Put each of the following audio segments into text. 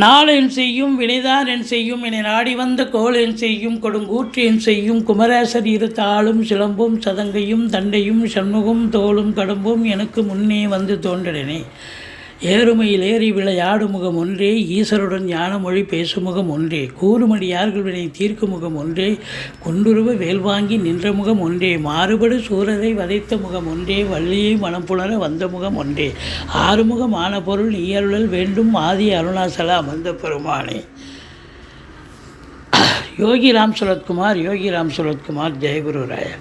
நாளென் செய்யும் வினைதான் என் செய்யும் என நாடி வந்த கோளென் செய்யும் கொடுங்கூற்றியன் செய்யும் குமரேசர் தாளும் சிலம்பும் சதங்கையும் தண்டையும் சண்முகம் தோளும் கடம்பும் எனக்கு முன்னே வந்து தோன்றினேன் ஏறுமையில் ஏறி விளையாடு முகம் ஒன்றே ஈசருடன் ஞானமொழி பேசும் முகம் ஒன்றே கூறுமடியார்கள் வினை தீர்க்கும் முகம் ஒன்றே குண்டுருவ வேல் வாங்கி நின்ற முகம் ஒன்றே மாறுபடு சூரரை வதைத்த முகம் ஒன்றே வள்ளியை மனம் புணர வந்த முகம் ஒன்றே. ஆறுமுகமான பொருள் இயலுழல் வேண்டும் ஆதி அருணாசலா அமர்ந்த பெருமானே. யோகி ராம் சுரத்குமார் யோகி ராம் சுரத்குமார் ஜெயகுரு ராயர்.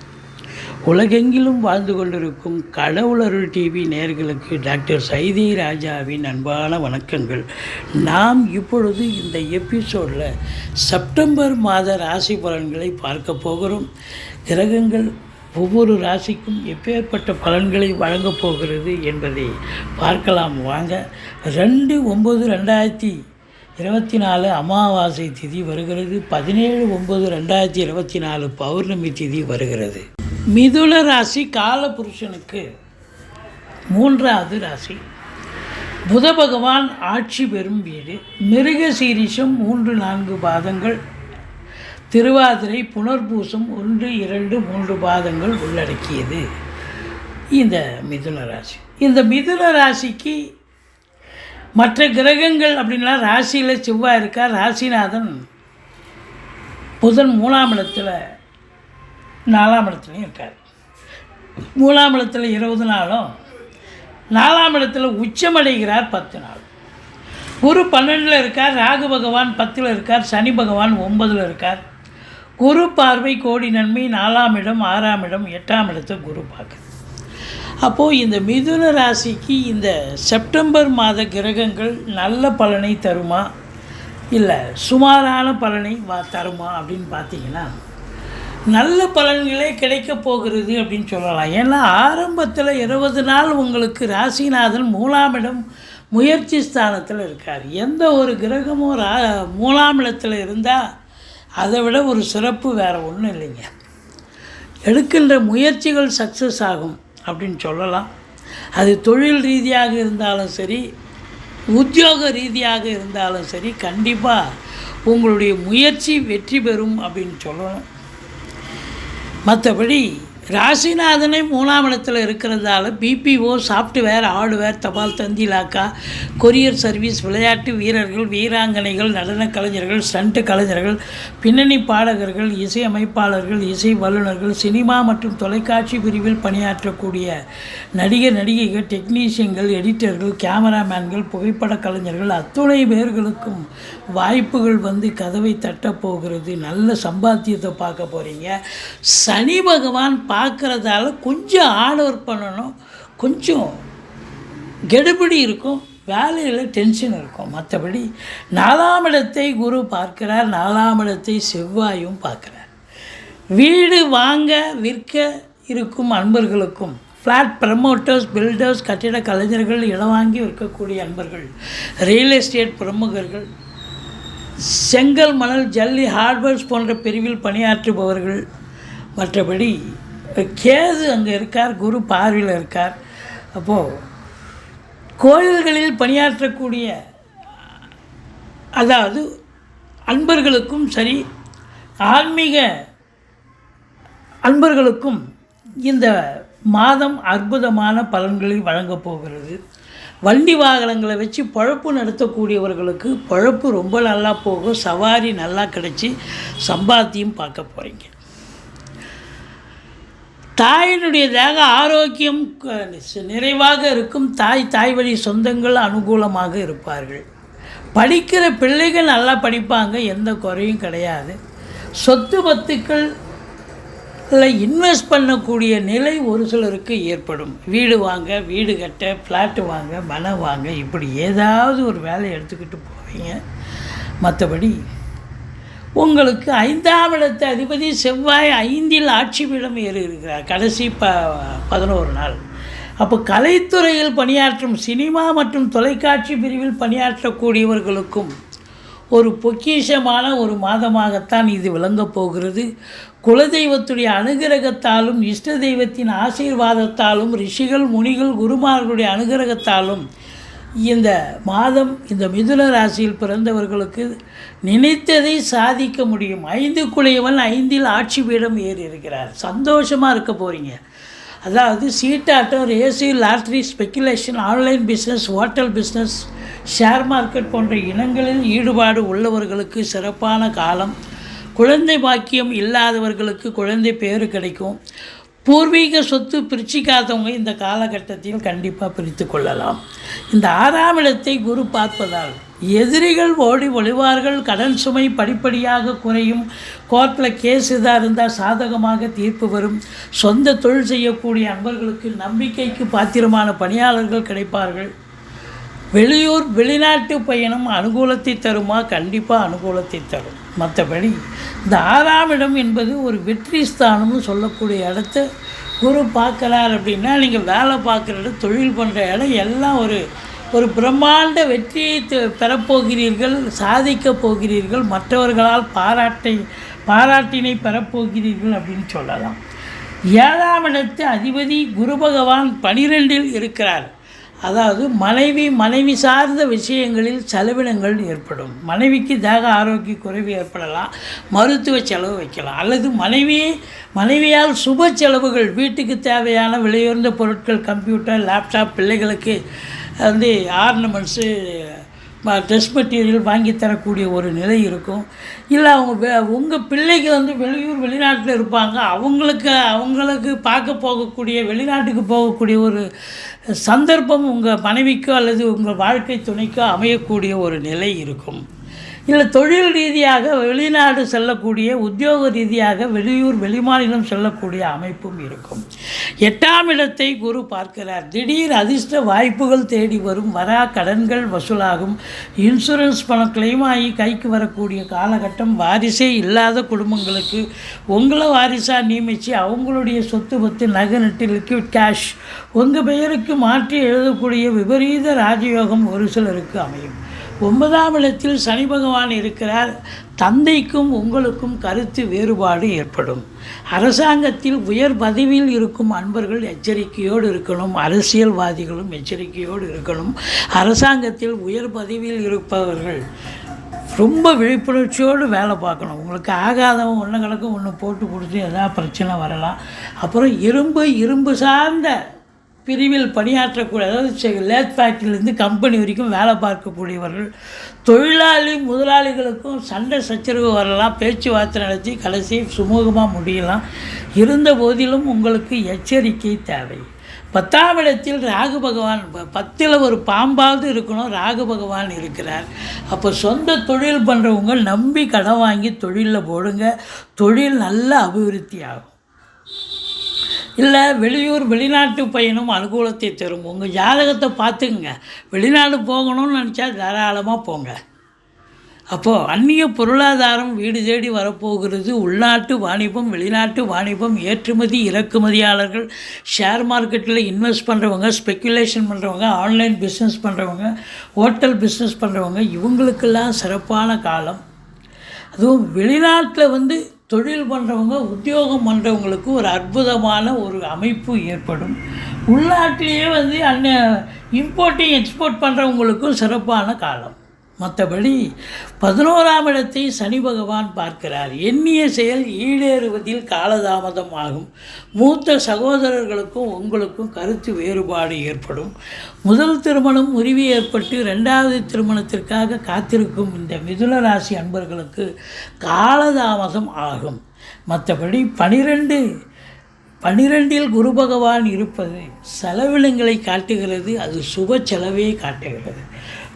உலகெங்கிலும் வாழ்ந்து கொண்டிருக்கும் கடவுளருள் டிவி நேர்களுக்கு டாக்டர் சைதி ராஜாவின் அன்பான வணக்கங்கள். நாம் இப்பொழுது இந்த எபிசோடில் செப்டம்பர் மாத ராசி பலன்களை பார்க்க போகிறோம். கிரகங்கள் ஒவ்வொரு ராசிக்கும் எப்பேற்பட்ட பலன்களை வழங்கப் போகிறது என்பதை பார்க்கலாம் வாங்க. ரெண்டு ஒம்பது ரெண்டாயிரத்தி இருபத்தி நாலு அமாவாசை திதி வருகிறது. பதினேழு ஒம்பது ரெண்டாயிரத்தி இருபத்தி நாலு பௌர்ணமி திதி வருகிறது. மிதுன ராசி காலபுருஷனுக்கு மூன்றாவது ராசி. புத பகவான் ஆட்சி பெறும் வீடு. மிருக சீரிஷம் மூன்று நான்கு பாதங்கள். திருவாதிரை புனர்பூசம் ஒன்று இரண்டு மூன்று பாதங்கள் உள்ளடக்கியது. இந்த மிதுன ராசி. இந்த மிதுன ராசிக்கு மற்ற கிரகங்கள் அப்படின்னா ராசியில் செவ்வாய் இருக்கார் ராசிநாதன் புதன் மூணாம் இடத்துல நாலாம் இடத்துலையும் இருக்கார். மூணாம் இடத்துல இருபது நாளும் நாலாம் இடத்துல உச்சமடைகிறார் பத்து நாள். குரு பன்னெண்டில் இருக்கார் ராகு பகவான் பத்தில் இருக்கார் சனி பகவான் ஒன்பதில் இருக்கார். குரு பார்வை கோடி நன்மை நாலாம் இடம் ஆறாம் இடம் எட்டாம் இடத்தை குரு பார்க்குது அப்போது இந்த மிதுன ராசிக்கு இந்த செப்டம்பர் மாத கிரகங்கள் நல்ல பலனை தருமா? இல்லை சுமாரான பலனை வா தருமா அப்படின்னு பார்த்தீங்கன்னா நல்ல பலன்களே கிடைக்க போகிறது அப்படின்னு சொல்லலாம். ஏன்னா ஆரம்பத்தில் இருபது நாள் உங்களுக்கு ராசிநாதன் மூலாம் இடம் முயற்சி ஸ்தானத்தில் இருக்கார். எந்த ஒரு கிரகமும் ரா மூலாம் இடத்துல இருந்தால் அதை விட ஒரு சிறப்பு வேறு ஒன்றும் இல்லைங்க. எடுக்கின்ற முயற்சிகள் சக்ஸஸ் ஆகும் அப்படின்னு சொல்லலாம். அது தொழில் ரீதியாக இருந்தாலும் சரி உத்தியோக ரீதியாக இருந்தாலும் சரி கண்டிப்பாக உங்களுடைய முயற்சி வெற்றி பெறும் அப்படின்னு சொல்லணும். மற்றபடி ராசிநாதனை மூணாம் இடத்துல இருக்கிறதால பிபிஓ சாஃப்ட்வேர் ஹார்ட்வேர் தபால் தந்தி இலாக்கா கொரியர் சர்வீஸ் விளையாட்டு வீரர்கள் வீராங்கனைகள் நடனக் கலைஞர்கள் ஸ்டண்ட் கலைஞர்கள் பின்னணி பாடகர்கள் இசை அமைப்பாளர்கள் இசை வல்லுநர்கள் சினிமா மற்றும் தொலைக்காட்சி பிரிவில் பணியாற்றக்கூடிய நடிகர் நடிகைகள் டெக்னீஷியன்கள் எடிட்டர்கள் கேமராமேன்கள் புகைப்பட கலைஞர்கள் அத்துணை பேர்களுக்கும் வாய்ப்புகள் வந்து கதவை தட்டப் போகிறது. நல்ல சம்பாத்தியத்தை பார்க்க போகிறீங்க சனி பகவான் பார்க்குறதால கொஞ்சம் ஹார்ட் ஒர்க் பண்ணணும். கொஞ்சம் கெடுபிடி இருக்கும் வேலையில் டென்ஷன் இருக்கும். மற்றபடி நாலாம் இடத்தை குரு பார்க்கிறார் நாலாம் இடத்தை செவ்வாயும் பார்க்கிறார். வீடு வாங்க விற்க இருக்கும் அன்பர்களுக்கும் ஃப்ளாட் ப்ரமோட்டர்ஸ் பில்டர்ஸ் கட்டிட கலைஞர்கள் இடம் வாங்கி விற்கக்கூடிய அன்பர்கள் ரியல் எஸ்டேட் பிரமுகர்கள் செங்கல் மணல் ஜல்லி ஹார்ட்வேர்ஸ் போன்ற பிரிவில் பணியாற்றுபவர்கள் மற்றபடி இப்போ கேது அங்கே இருக்கார் குரு பார்வையில் இருக்கார். அப்போது கோயில்களில் பணியாற்றக்கூடிய அதாவது அன்பர்களுக்கும் சரி ஆன்மீக அன்பர்களுக்கும் இந்த மாதம் அற்புதமான பலன்களை வழங்கப் போகிறது. வண்டி வாகனங்களை வச்சு பழப்பு நடத்தக்கூடியவர்களுக்கு பழப்பு ரொம்ப நல்லா போகும். சவாரி நல்லா கிடச்சி சம்பாத்தியம் பார்க்க போகிறீங்க தாயினுடைய தேக ஆரோக்கியம் நிறைவாக இருக்கும். தாய் தாய் வழி சொந்தங்கள் அனுகூலமாக இருப்பார்கள். படிக்கிற பிள்ளைகள் நல்லா படிப்பாங்க எந்த குறையும் கிடையாது. சொத்து பத்துக்கள் இன்வெஸ்ட் பண்ணக்கூடிய நிலை ஒரு சிலருக்கு ஏற்படும். வீடு வாங்க வீடு கட்ட ஃப்ளாட்டு வாங்க மனம் வாங்க இப்படி ஏதாவது ஒரு வேலையை எடுத்துக்கிட்டு போவீங்க மற்றபடி உங்களுக்கு ஐந்தாம் இடத்து அதிபதி செவ்வாய் ஐந்தில் ஆட்சி பீடம் ஏறி இருக்கிறார். கடைசி ப பதினோரு நாள். அப்போ கலைத்துறையில் பணியாற்றும் சினிமா மற்றும் தொலைக்காட்சி பிரிவில் பணியாற்றக்கூடியவர்களுக்கும் ஒரு பொக்கிஷமான ஒரு மாதமாகத்தான் இது விளங்கப் போகிறது. குலதெய்வத்துடைய அனுகிரகத்தாலும் இஷ்ட தெய்வத்தின் ஆசீர்வாதத்தாலும் ரிஷிகள் முனிகள் குருமார்களுடைய அனுகிரகத்தாலும் இந்த மாதம் இந்த மிதுன ராசியில் பிறந்தவர்களுக்கு நினைத்ததை சாதிக்க முடியும். ஐந்து குழையவன் ஐந்தில் ஆட்சி பீடம் ஏறி இருக்கிறார். சந்தோஷமாக இருக்க போகிறீங்க அதாவது சீட்டாட்டம் ரேசி lottery speculation online business hotel business share market போன்ற இனங்களில் ஈடுபாடு உள்ளவர்களுக்கு சிறப்பான காலம். குழந்தை பாக்கியம் இல்லாதவர்களுக்கு குழந்தை பேறு கிடைக்கும். பூர்வீக சொத்து பிரிச்சிக்காதவங்க இந்த காலகட்டத்தில் கண்டிப்பாக பிரித்து கொள்ளலாம். இந்த ஆறாம் இடத்தை குரு பார்ப்பதால் எதிரிகள் ஓடி ஒளிவார்கள் கடன் சுமை படிப்படியாக குறையும் கோர்ட்டில் கேஸ் இதாக இருந்தால் சாதகமாக தீர்ப்பு வரும். சொந்த தொழில் செய்யக்கூடிய அன்பர்களுக்கு நம்பிக்கைக்கு பாத்திரமான பணியாளர்கள் கிடைப்பார்கள். வெளியூர் வெளிநாட்டு பயணம் அனுகூலத்தை தருமா? கண்டிப்பாக அனுகூலத்தை தரும். மற்றபடி இந்த ஆறாம் இடம் என்பது ஒரு வெற்றி ஸ்தானம்னு சொல்லக்கூடிய இடத்த குரு பார்க்குறார் அப்படின்னா நீங்கள் வேலை பார்க்குற இடம் தொழில் பண்ணுற இடம் எல்லாம் ஒரு ஒரு பிரம்மாண்ட வெற்றியை பெறப்போகிறீர்கள் சாதிக்கப் போகிறீர்கள் மற்றவர்களால் பாராட்டை பாராட்டினை பெறப்போகிறீர்கள் அப்படின்னு சொல்லலாம். ஏழாம் இடத்து அதிபதி குரு பகவான் பனிரெண்டில் இருக்கிறார். அதாவது மனைவி மனைவி சார்ந்த விஷயங்களில் செலவினங்கள் ஏற்படும். மனைவிக்கு தேக ஆரோக்கிய குறைவு ஏற்படலாம். மருத்துவ செலவு வைக்கலாம். அல்லது மனைவி மனைவியால் சுப செலவுகள் வீட்டுக்கு தேவையான விலையுயர்ந்த பொருட்கள் கம்ப்யூட்டர் லேப்டாப் பிள்ளைகளுக்கு வந்து ஆர்னமெண்ட்ஸு ட்ரெஸ் மெட்டீரியல் வாங்கி தரக்கூடிய ஒரு நிலை இருக்கும். இல்லை அவங்க உங்கள் பிள்ளைக்கு வந்து வெளியூர் வெளிநாட்டில் இருப்பாங்க. அவங்களுக்கு அவங்களுக்கு பார்க்க போகக்கூடிய வெளிநாட்டுக்கு போகக்கூடிய ஒரு சந்தர்ப்பம் உங்கள் மனைவிக்கோ அல்லது உங்கள் வாழ்க்கை துணைக்கோ அமையக்கூடிய ஒரு நிலை இருக்கும். இல்லை தொழில் ரீதியாக வெளிநாடு செல்லக்கூடிய உத்தியோக ரீதியாக வெளியூர் வெளிமாநிலம் செல்லக்கூடிய அமைப்பும் இருக்கும். எட்டாம் இடத்தை குரு பார்க்கிறார். திடீர் அதிர்ஷ்ட வாய்ப்புகள் தேடி வரும். வரா கடன்கள் வசூலாகும். இன்சூரன்ஸ் பணம் கிளைம் ஆகி கைக்கு வரக்கூடிய காலகட்டம் வாரிசே இல்லாத குடும்பங்களுக்கு உங்களை வாரிசாக நியமித்து அவங்களுடைய சொத்து பத்து நகை நட்டு லிக்விட் கேஷ் உங்கள் பெயருக்கு மாற்றி எழுதக்கூடிய விபரீத ராஜயோகம் ஒரு சிலருக்கு அமையும். ஒன்பதாம் இடத்தில் சனி பகவான் இருக்கிறார். தந்தைக்கும் உங்களுக்கும் கருத்து வேறுபாடு ஏற்படும். அரசாங்கத்தில் உயர் பதவியில் இருக்கும் அன்பர்கள் எச்சரிக்கையோடு இருக்கணும். அரசியல்வாதிகளும் எச்சரிக்கையோடு இருக்கணும். அரசாங்கத்தில் உயர் பதவியில் இருப்பவர்கள் ரொம்ப விழிப்புணர்ச்சியோடு வேலை பார்க்கணும். உங்களுக்கு ஆகாதவன் ஒன்று கணக்கு ஒன்று போட்டு கொடுத்து எதாவது பிரச்சனை வரலாம். அப்புறம் இரும்பு இரும்பு சார்ந்த பிரிவில் பணியாற்றக்கூடிய அதாவது லேத் ஃபேக்ட்ரியிலேருந்து கம்பெனி வரைக்கும் வேலை பார்க்கக்கூடியவர்கள் தொழிலாளி முதலாளிகளுக்கும் சண்டை சச்சரவு வரலாம் பேச்சுவார்த்தை நடத்தி கடைசி சுமூகமாக முடியலாம். இருந்த போதிலும் உங்களுக்கு எச்சரிக்கை தேவை. பத்தாம் இடத்தில் ராகு பகவான் ப- பத்தில் ஒரு பாம்பாவது இருக்கணும் ராகு பகவான் இருக்கிறார். அப்போ சொந்த தொழில் பண்ணுறவங்க நம்பி கடன் வாங்கி தொழிலில் போடுங்க. தொழில் நல்ல அபிவிருத்தி ஆகும் இல்லை வெளியூர் வெளிநாட்டு பயணம் அனுகூலத்தை தரும். உங்கள் ஜாதகத்தை பார்த்துக்குங்க. வெளிநாடு போகணும்னு நினச்சா தாராளமாக போங்க. அப்போது அந்நிய பொருளாதாரம் வீடு தேடி வரப்போகிறது. உள்நாட்டு வாணிபம் வெளிநாட்டு வாணிபம் ஏற்றுமதி இறக்குமதியாளர்கள் ஷேர் மார்க்கெட்டில் இன்வெஸ்ட் பண்ணுறவங்க ஸ்பெக்குலேஷன் பண்ணுறவங்க ஆன்லைன் பிஸ்னஸ் பண்ணுறவங்க ஹோட்டல் பிஸ்னஸ் பண்ணுறவங்க இவங்களுக்கெல்லாம் சிறப்பான காலம். அதுவும் வெளிநாட்டில் வந்து தொழில் பண்ணுறவங்க உத்தியோகம் பண்ணுறவங்களுக்கு ஒரு அற்புதமான ஒரு அமைப்பு ஏற்படும். உள்நாட்டிலேயே வந்து அன்ன இம்போர்ட்டிங் எக்ஸ்போர்ட் பண்ணுறவங்களுக்கும் சிறப்பான காலம். மற்றபடி பதினோராம் இடத்தை சனி பகவான் பார்க்கிறார். எண்ணிய செயல் ஈடேறுவதில் காலதாமதம் ஆகும். மூத்த சகோதரர்களுக்கும் உங்களுக்கும் கருத்து வேறுபாடு ஏற்படும். முதல் திருமணம் முறிவு ஏற்பட்டு ரெண்டாவது திருமணத்திற்காக காத்திருக்கும் இந்த மிதுன ராசி அன்பர்களுக்கு காலதாமதம் ஆகும். மற்றபடி பனிரெண்டு பனிரெண்டில் குரு பகவான் இருப்பது செலவினங்களை காட்டுகிறது. அது சுப செலவே காட்டுகிறது.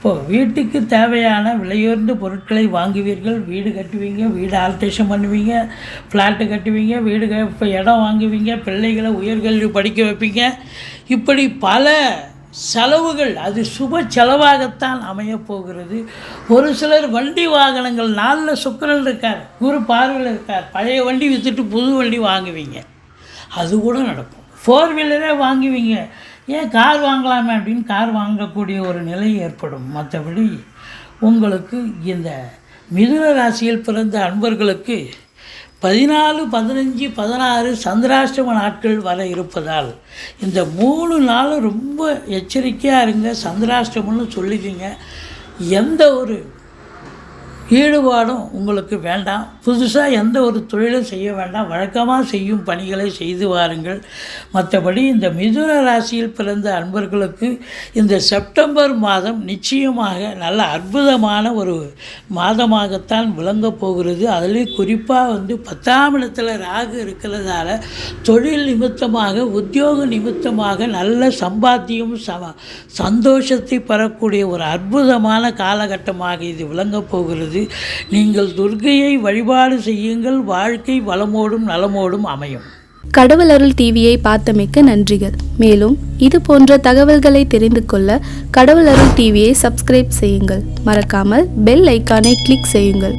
இப்போது வீட்டுக்கு தேவையான விலையுயர்ந்த பொருட்களை வாங்குவீர்கள். வீடு கட்டுவீங்க வீடு ஆல்ட்ரேஷன் பண்ணுவீங்க ஃப்ளாட்டு கட்டுவீங்க வீடு க- இப்போ இடம் வாங்குவீங்க பிள்ளைகளை உயர்கல்வி படிக்க வைப்பீங்க. இப்படி பல செலவுகள் அது சுப செலவாகத்தான் அமையப்போகிறது ஒரு சிலர் வண்டி வாகனங்கள் நாளில் சுக்கரன் இருக்கார் குரு பார்வையில் இருக்கார். பழைய வண்டி விற்றுட்டு புது வண்டி வாங்குவீங்க. அது கூட நடக்கும். ஃபோர் வீலரே வாங்குவீங்க. ஏன் கார் வாங்கலாமே அப்படின்னு கார் வாங்கக்கூடிய ஒரு நிலை ஏற்படும். மற்றபடி உங்களுக்கு இந்த மிதுன ராசியில் பிறந்த அன்பர்களுக்கு பதினாலு பதினஞ்சு பதினாறு சந்திராஷ்டம நாட்கள் வர இருப்பதால் இந்த மூணு நாளும் ரொம்ப எச்சரிக்கையாக இருங்க. சந்திராஷ்டமம்னு சொல்லிக்கிங்க. எந்த ஒரு ஈடுபாடும் உங்களுக்கு வேண்டாம். புதுசாக எந்த ஒரு தொழிலும் செய்ய வேண்டாம். வழக்கமாக செய்யும் பணிகளை செய்து வாருங்கள். மற்றபடி இந்த மிதுன ராசியில் பிறந்த அன்பர்களுக்கு இந்த செப்டம்பர் மாதம் நிச்சயமாக நல்ல அற்புதமான ஒரு மாதமாகத்தான் விளங்கப் போகிறது. அதுலேயும் குறிப்பாக வந்து பத்தாம் இடத்துல ராகு இருக்கிறதால தொழில் நிமித்தமாக உத்தியோக நிமித்தமாக நல்ல சம்பாத்தியம் சம சந்தோஷத்தை பெறக்கூடிய ஒரு அற்புதமான காலகட்டமாக இது விளங்கப் போகிறது. நீங்கள் வழிபாடு வழிபாடு செய்யுங்கள். வாழ்க்கை வளமோடும் நலமோடும் அமையும். கடவுள் அருள் டிவியை பார்த்தமைக்க நன்றிகள். மேலும் இது போன்ற தகவல்களை தெரிந்து கொள்ள கடவுள் அருள் டிவியை சப்ஸ்கிரைப் செய்யுங்கள். மறக்காமல் பெல் ஐக்கானை கிளிக் செய்யுங்கள்.